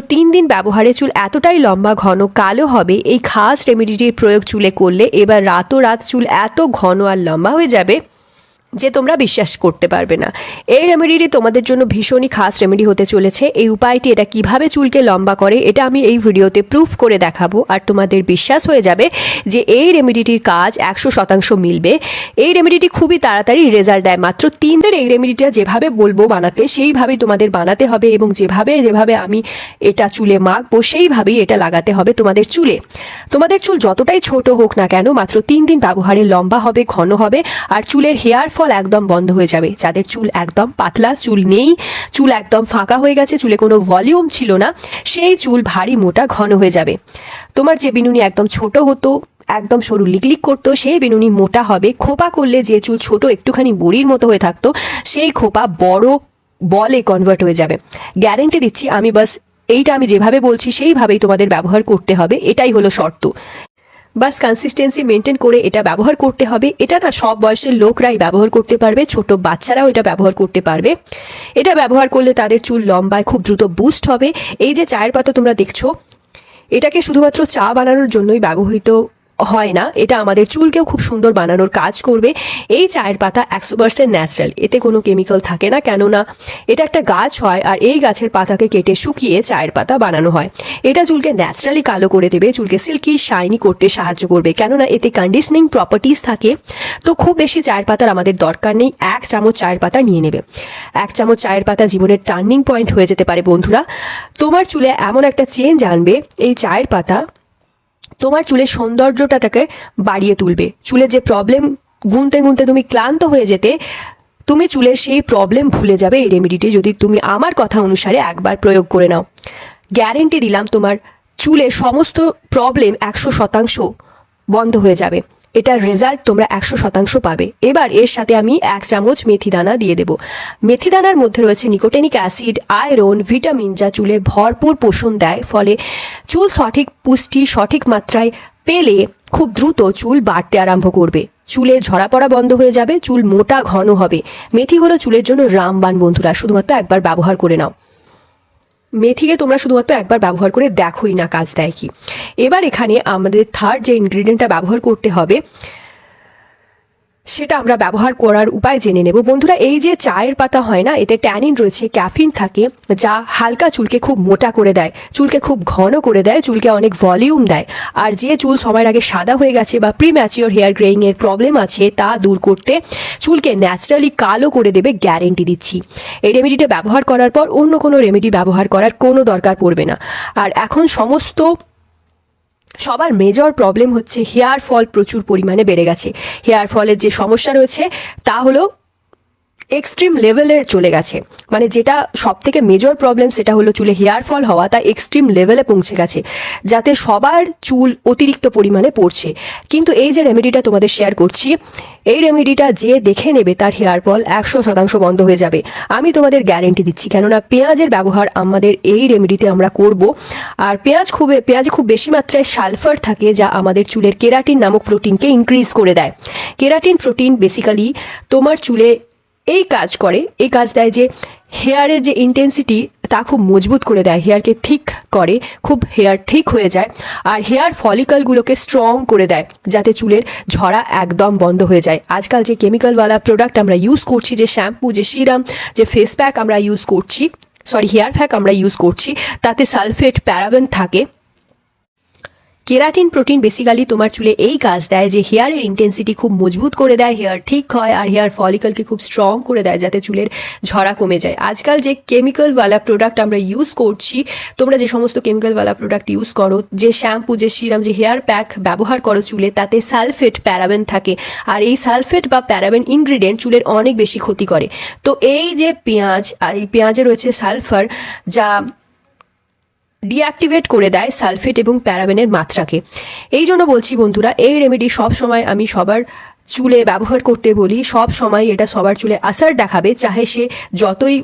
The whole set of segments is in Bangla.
তিন দিন ব্যবহারে চুল এতটাই লম্বা, ঘন, কালো হবে, এই খাস রেমেডিটির প্রয়োগ চুলে করলে এবার রাতো রাত চুল এত ঘন আর লম্বা হয়ে যাবে। যে তোমরা বিশ্বাস করতে পারবে না। এই রেমেডিটি তোমাদের জন্য ভীষণই খাস রেমেডি হতে চলেছে। এই উপায়টি এটা কীভাবে চুলকে লম্বা করে, এটা আমি এই ভিডিওতে প্রুফ করে দেখাবো। আর তোমাদের বিশ্বাস হয়ে যাবে যে এই রেমেডিটির কাজ একশো শতাংশ মিলবে। এই রেমেডিটি খুবই তাড়াতাড়ি রেজাল্ট দেয়। মাত্র তিন দিন এই রেমেডিটা যেভাবে বলব বানাতে, সেইভাবেই তোমাদের বানাতে হবে এবং যেভাবে যেভাবে আমি এটা চুলে মাখবো, সেইভাবেই এটা লাগাতে হবে তোমাদের চুলে। তোমাদের চুল যতটাই ছোট হোক না কেন, মাত্র তিন দিন ব্যবহারে লম্বা হবে, ঘন হবে। আর চুলের হেয়ার ফল একদম বন্ধ হয়ে যাবে। যাদের চুল একদম পাতলা, চুল নেই, চুল একদম ফাঁকা হয়ে গেছে, চুলে কোনো ভলিউম ছিল না, সেই চুল ভারী মোটা ঘন হয়ে যাবে। তোমার যে বিনুনি একদম ছোট হতো, একদম সরু লিকলিক করতো, সেই বিনুনি মোটা হবে। খোপা করলে যে চুল ছোট, একটুখানি বড়ির মতো হয়ে থাকতো, সেই খোপা বড় বলে কনভার্ট হয়ে যাবে। গ্যারেন্টি দিচ্ছি, আমি বাস এইটা আমি যেভাবে বলছি, সেইভাবেই তোমাদের ব্যবহার করতে হবে, এটাই হলো শর্ত। বাস কনসিস্টেন্সি মেনটেন করে এটা ব্যবহার করতে হবে। এটা না সব বয়সের লোকরাই ব্যবহার করতে পারবে, ছোট বাচ্চারাও এটা ব্যবহার করতে পারবে। এটা ব্যবহার করলে তাদের চুল লম্বায় খুব দ্রুত বুস্ট হবে। এই যে চায়ের পাতা তোমরা দেখছ, এটাকে শুধুমাত্র চা বানানোর জন্যই ব্যবহৃত হয় না। এটা আমাদের চুলকেও খুব সুন্দর বানানোর কাজ করবে। এই চায়ের পাতা একশো পার্সেন্ট ন্যাচারাল এতে কোনো কেমিক্যাল থাকে না। কেননা এটা একটা গাছ হয় আর এই গাছের পাতাকে কেটে শুকিয়ে চায়ের পাতা বানানো হয়। এটা চুলকে ন্যাচারালি কালো করে দেবে, চুলকে সিল্কি শাইনি করতে সাহায্য করবে। কেননা এতে কন্ডিশনিং প্রপার্টিস থাকে। তো খুব বেশি চায়ের পাতার আমাদের দরকার নেই। এক চামচ চায়ের পাতা নিয়ে নেবে। এক চামচ চায়ের পাতা জীবনের টার্নিং পয়েন্ট হয়ে যেতে পারে, বন্ধুরা। তোমার চুলে এমন একটা চেঞ্জ আনবে, এই চায়ের পাতা তোমার চুলের সৌন্দর্যটাকে বাড়িয়ে তুলবে। চুলে যে প্রবলেম গুনতে গুনতে তুমি ক্লান্ত হয়ে যেতে, তুমি চুলের সেই প্রবলেম ভুলে যাবে এই রেমিডিটি যদি তুমি আমার কথা অনুসারে একবার প্রয়োগ করে নাও। গ্যারেন্টি দিলাম তোমার চুলে সমস্ত প্রবলেম একশো শতাংশ বন্ধ হয়ে যাবে। এটার রেজাল্ট তোমরা একশো শতাংশ পাবে। এবার এর সাথে আমি এক চামচ মেথি দানা দিয়ে দেবো। মেথি দানার মধ্যে রয়েছে নিকোটেনিক অ্যাসিড আয়রন ভিটামিন যা চুলে ভরপুর পোষণ দেয়। ফলে চুল সঠিক পুষ্টি, সঠিক মাত্রায় পেলে খুব দ্রুত চুল বাড়তে আরম্ভ করবে। চুলের ঝরা পড়া বন্ধ হয়ে যাবে, চুল মোটা ঘন হবে। মেথি হলো চুলের জন্য রামবান বন্ধুরা, শুধুমাত্র একবার ব্যবহার করে নাও। মেথিকে তোমরা শুধুমাত্র একবার ব্যবহার করে দেখোই না কাজ দেয় কি। এবার এখানে আমাদের থার্ড যে ইনগ্রিডিয়েন্টটা ব্যবহার করতে হবে সেটা আমরা ব্যবহার করার উপায় জেনে নেব। বন্ধুরা, এই যে চায়ের পাতা হয় না, এতে ট্যানিন রয়েছে, ক্যাফিন থাকে, যা হালকা চুলকে খুব মোটা করে দেয়, চুলকে খুব ঘন করে দেয়, চুলকে অনেক ভলিউম দেয়। আর যে চুল সময়ের আগে সাদা হয়ে গেছে বা প্রি ম্যাচিওর হেয়ার গ্রেইং এর প্রবলেম আছে, তা দূর করতে চুলকে ন্যাচারালি কালো করে দেবে গ্যারেন্টি দিচ্ছি। এই রেমেডিটা ব্যবহার করার পর অন্য কোনো রেমেডি ব্যবহার করার কোনো দরকার পড়বে না। আর এখন সমস্ত সবার মেজর প্রবলেম হচ্ছে হেয়ার ফল প্রচুর পরিমাণে বেড়ে গেছে। হেয়ার ফলের যে সমস্যা রয়েছে, তা হলো এক্সট্রিম লেভেলের চলে গেছে। মানে যেটা সব থেকে মেজর প্রবলেম সেটা হলো চুলে হেয়ার ফল হওয়া, তা এক্সট্রিম লেভেলে পৌঁছে গেছে, যাতে সবার চুল অতিরিক্ত পরিমাণে পড়ছে। কিন্তু এই যে রেমেডিটা তোমাদের শেয়ার করছি, এই রেমেডিটা যে দেখে নেবে তার হেয়ার ফল একশো শতাংশ বন্ধ হয়ে যাবে। আমি তোমাদের গ্যারেন্টি দিচ্ছি, কেননা পেঁয়াজের ব্যবহার আমাদের এই রেমেডিতে আমরা করব। আর পেঁয়াজ খুব, পেঁয়াজে খুব বেশি মাত্রায় সালফার থাকে, যা আমাদের চুলের কেরাটিন নামক প্রোটিনকে ইনক্রিজ করে দেয়। কেরাটিন প্রোটিন বেসিক্যালি তোমার চুলে এই কাজ করে, এই কাজ দেয় যে হেয়ারের যে ইন্টেন্সিটি তা খুব মজবুত করে দেয়, হেয়ারকে ঠিক করে, খুব হেয়ার ঠিক হয়ে যায় আর হেয়ার ফলিকলগুলোকে স্ট্রং করে দেয় যাতে চুলের ঝরা একদম বন্ধ হয়ে যায়। আজকাল যে কেমিক্যালওয়ালা প্রোডাক্ট আমরা ইউজ করছি, যে শ্যাম্পু যে সিরাম যে ফেস প্যাক আমরা ইউজ করছি সরি হেয়ার প্যাক আমরা ইউজ করছি, তাতে সালফেট প্যারাবেন থাকে। কেরাটিন প্রোটিন বেসিক্যালি তোমার চুলে এই কাজ দেয় যে হেয়ারের ইন্টেন্সিটি খুব মজবুত করে দেয় হেয়ার ঠিক হয় আর হেয়ার ফলিকলকে খুব স্ট্রং করে দেয় যাতে চুলের ঝরা কমে যায়। আজকাল যে কেমিক্যালওয়ালা প্রোডাক্ট আমরা ইউজ করছি, তোমরা যে সমস্ত কেমিক্যালওয়ালা প্রোডাক্ট ইউজ করো, যে শ্যাম্পু যে সিরাম যে হেয়ার প্যাক ব্যবহার করো চুলে, তাতে সালফেট প্যারাবেন থাকে। আর এই সালফেট বা প্যারাবেন ইনগ্রিডিয়েন্ট চুলের অনেক বেশি ক্ষতি করে। তো এই যে পেঁয়াজ, আর এই পেঁয়াজে রয়েছে সালফার যা ডিঅ্যাক্টিভেট করে দেয় সালফেট এবং প্যারাবেনের মাত্রাকে। এই জন্য বলছি বন্ধুরা, এই রেমেডি সব সময় আমি সবার চুলে ব্যবহার করতে বলি, সব সময় এটা সবার চুলে আসার দেখাবে, চাহে সে যতই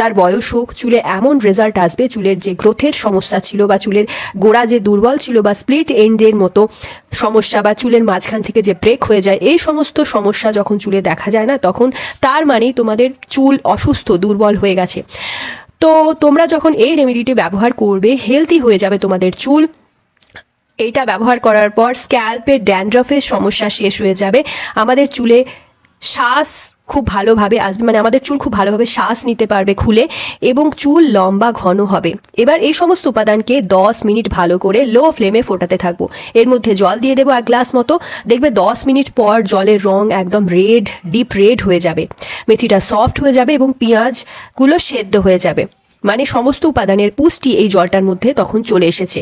তার বয়স হোক, চুলে এমন রেজাল্ট আসবে, চুলের যে গ্রোথের সমস্যা ছিল বা চুলের গোড়া যে দুর্বল ছিল বা স্প্লিট এন্ডের মতো সমস্যা বা চুলের মাঝখান থেকে যে ব্রেক হয়ে যায়, এই সমস্ত সমস্যা যখন চুলে দেখা যায় না, তখন তার মানেই তোমাদের চুল অসুস্থ, দুর্বল হয়ে গেছে। তো তোমরা যখন এই রেমেডিটি ব্যবহার করবে হেলদি হয়ে যাবে তোমাদের চুল। এটা ব্যবহার করার পর স্ক্যাল্পের ড্যান্ড্রফের সমস্যা শেষ হয়ে যাবে। আমাদের চুলে শ্বাস খুব ভালোভাবে আসবে মানে আমাদের চুল খুব ভালোভাবে শ্বাস নিতে পারবে খুলে এবং চুল লম্বা ঘন হবে। এবার এই সমস্ত উপাদানকে দশ মিনিট ভালো করে লো ফ্লেমে ফোটাতে থাকব। এর মধ্যে জল দিয়ে দেবো এক গ্লাস মতো। দেখবে দশ মিনিট পর জলের রং একদম রেড ডিপ রেড হয়ে যাবে। মেথিটা সফট হয়ে যাবে এবং পেঁয়াজগুলো সেদ্ধ হয়ে যাবে। মানে সমস্ত উপাদানের পুষ্টি এই জলটার মধ্যে তখন চলে এসেছে।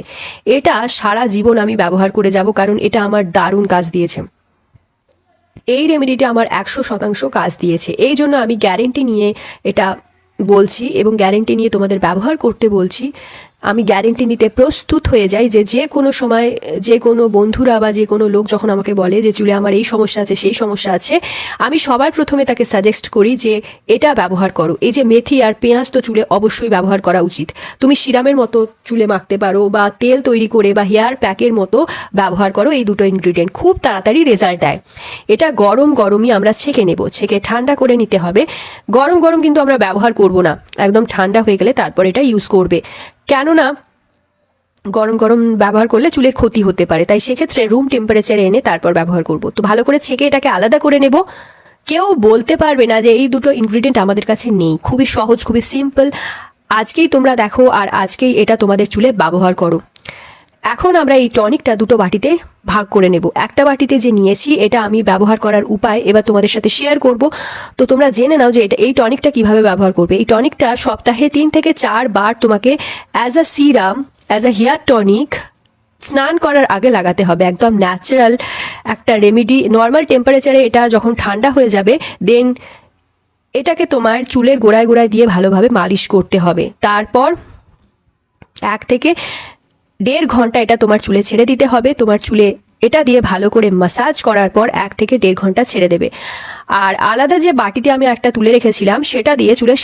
এটা সারা জীবন আমি ব্যবহার করে যাব কারণ এটা আমার দারুণ কাজ দিয়েছে। এই রেমেডিটা আমার একশো শতাংশ কাজ দিয়েছে। এই জন্য আমি গ্যারেন্টি নিয়ে এটা বলছি এবং গ্যারেন্টি নিয়ে তোমাদের ব্যবহার করতে বলছি। আমি গ্যারেন্টি নিতে প্রস্তুত হয়ে যাই যে যে কোনো সময়, যে কোনো বন্ধুরা বা যে কোনো লোক যখন আমাকে বলে যে চুলে আমার এই সমস্যা আছে, সেই সমস্যা আছে, আমি সবার প্রথমে তাকে সাজেস্ট করি যে, এটা ব্যবহার করো। এই যে মেথি আর পেঁয়াজ তো চুলে অবশ্যই ব্যবহার করা উচিত। তুমি সিরামের মতো চুলে মাখতে পারো বা তেল তৈরি করে বা হেয়ার প্যাকের মতো ব্যবহার করো, এই দুটো ইনগ্রিডিয়েন্ট খুব তাড়াতাড়ি রেজাল্ট দেয়। এটা গরম গরমই আমরা ছেঁকে নেব, ছেঁকে ঠান্ডা করে নিতে হবে। গরম গরম কিন্তু আমরা ব্যবহার করব না। একদম ঠান্ডা হয়ে গেলে তারপর এটা ইউজ করবে। কেননা গরম গরম ব্যবহার করলে চুলের ক্ষতি হতে পারে। তাই সেক্ষেত্রে রুম টেম্পারেচারে এনে তারপর ব্যবহার করব। তো ভালো করে ছেঁকে এটাকে আলাদা করে নেব। কেউ বলতে পারবে না যে এই দুটো ইনগ্রিডিয়েন্ট আমাদের কাছে নেই। খুবই সহজ, খুবই সিম্পল আজকেই তোমরা দেখো আর আজকেই এটা তোমাদের চুলে ব্যবহার করো। এখন আমরা এই টনিকটা দুটো বাটিতে ভাগ করে নেব। একটা বাটিতে যে নিয়েছি, এটা আমি ব্যবহার করার উপায় এবার তোমাদের সাথে শেয়ার করব। তো তোমরা জেনে নাও যে এটা, এই টনিকটা কীভাবে ব্যবহার করবে। এই টনিকটা সপ্তাহে তিন থেকে চার বার তোমাকে as a serum as a hair tonic স্নান করার আগে লাগাতে হবে। একদম ন্যাচারাল একটা রেমেডি নর্মাল টেম্পারেচারে এটা যখন ঠান্ডা হয়ে যাবে দেন এটাকে তোমার চুলের গোড়ায় গোড়ায় দিয়ে ভালোভাবে মালিশ করতে হবে। তারপর এক থেকে দেড় ঘণ্টা এটা তোমার চুলে ছেড়ে দিতে হবে। তোমার চুলে এটা দিয়ে ভালো করে মাসাজ করার পর এক থেকে দেড় ঘণ্টা ছেড়ে দেবে। আর আলাদা যে বাটিতে আমি একটা তুলে রেখেছিলাম, সেটা দিয়ে চুলে